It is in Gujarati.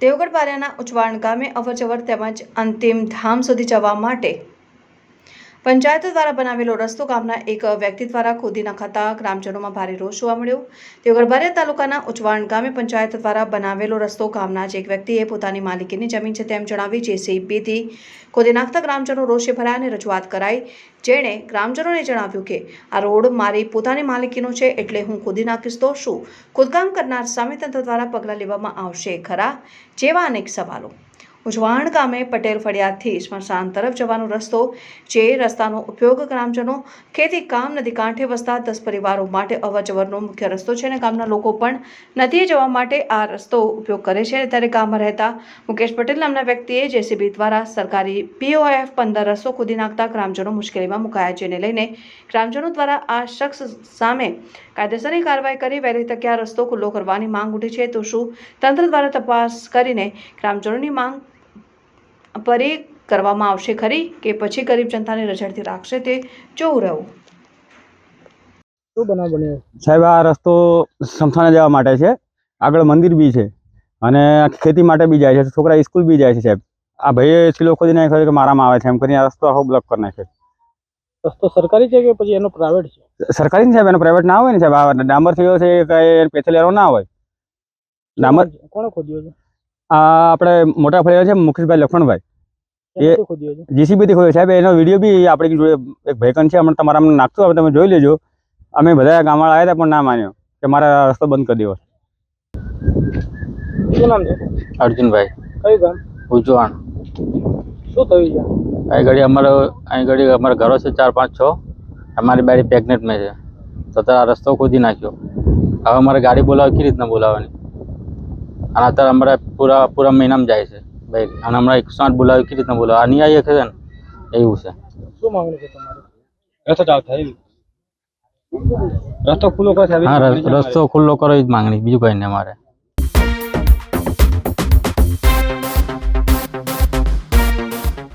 દેવગઢ પારાના ઉચવાણ ગામે અવરજવર તેમજ અંતિમ ધામ સુધી જવા માટે પંચાયત દ્વારા બનાવેલો રસ્તો ગામના એક વ્યક્તિ દ્વારા ખોદી નખાતા ગ્રામજનોમાં ભારે રોષ જોવા મળ્યો. તેઓ ગરબારિયા તાલુકાના ઉચવાણ ગામે પંચાયત દ્વારા બનાવેલો રસ્તો ગામના જ એક વ્યક્તિએ પોતાની માલિકીની જમીન છે તેમ જણાવી જેસીબીથી ખોદી નાખતા ગ્રામજનો રોષે ભરાયા અને રજૂઆત કરાઈ. જેણે ગ્રામજનોને જણાવ્યું કે, આ રોડ મારી પોતાની માલિકીનો છે એટલે હું ખોદી નાખીશ તો શું? ખોદકામ કરનાર સામે તંત્ર દ્વારા પગલાં લેવામાં આવશે ખરા? જેવા અનેક સવાલો. ઉજવાણ ગામે પટેલ ફળિયાથી સ્મશાન તરફ જવાનો રસ્તો, જે રસ્તાનો ઉપયોગ ગ્રામજનો ખેતી કામ નદી કાંઠે વસતા દસ પરિવારો માટે અવરજવરનો મુખ્ય રસ્તો છે અને ગામના લોકો પણ નદીએ જવા માટે આ રસ્તો ઉપયોગ કરે છે. ત્યારે ગામમાં રહેતા મુકેશ પટેલ નામના વ્યક્તિએ જેસીબી દ્વારા સરકારી પીઓએફ પંદર રસ્તો ખોદી નાખતા ગ્રામજનો મુશ્કેલીમાં મુકાયા, જેને લઈને ગ્રામજનો દ્વારા આ શખ્સ સામે કાયદેસરની કાર્યવાહી કરી વહેલી તકે આ રસ્તો ખુલ્લો કરવાની માંગ ઉઠી છે. તો શું તંત્ર દ્વારા તપાસ કરીને ગ્રામજનોની માંગ પરી કરવામાં આવશે ખરી કે પછી ગરીબ જનતાને રઝળતી રાખશે તે જોવું રહ્યું. શું બનાવ બન્યો? સાહેબ આ રસ્તો સમથાને જવા માટે છે. આગળ મંદિર બી છે અને ખેતી માટે બી જાય છે. છોકરા સ્કૂલ બી જાય છે સાહેબ. આ ભાઈએ છેલ્લો ખોદી નાખ્યો કે મારામાં આવે છે એમ કરીને આ રસ્તો આખો બ્લોક કરી નાખ્યો રસ્તો સરકારી છે કે પછી એનો પ્રાઇવેટ છે? સરકારી ને સાહેબ એનો પ્રાઇવેટ ના હોય ને સાહેબ. આ ડામર થયો છે કે પેથલેરો ના હોય. ડામર કોણે ખોદ્યો છે? આ આપણે મોટા ફળિયા છે મુકેશભાઈ લખણભાઈ એ જીસીબીથી ખોદ્યો સાહેબ એનો વીડિયો બી આપણી જોડે એક ભેકન છે હમણાં તમારા નાખતું હવે તમે જોઈ લેજો. અમે બધા ગામવાળા આવ્યા હતા પણ ના માન્યો કે મારા રસ્તો બંધ કરી દેવો શું નામ છે? અર્જુનભાઈ. કયું ગામ? ઉજવાણ શું થયું છે? અહીં ઘડી અમારો અહીં ઘડી અમારા ઘરો છે ચાર પાંચ છ. અમારી બારી પ્રેગ્નેન્ટમાં છે. તો તારા રસ્તો ખોદી નાખ્યો. હવે અમારે ગાડી બોલાવે કેવી રીતના બોલાવવાની? અને અત્યારે અમારે પૂરા પૂરા મહિનામાં જાય છે. ભાઈ અને હમણાં એકસો આઠ બોલાવે કેવી રીતના બોલાવે આ નહીં આવી શકે ને એવું છે. શું માંગણી છે તમારી? રસ્તો ખુલ્લો કરો હા રસ્તો ખુલ્લો કરો એ જ માંગણી બીજું કઈ નહીં અમારે.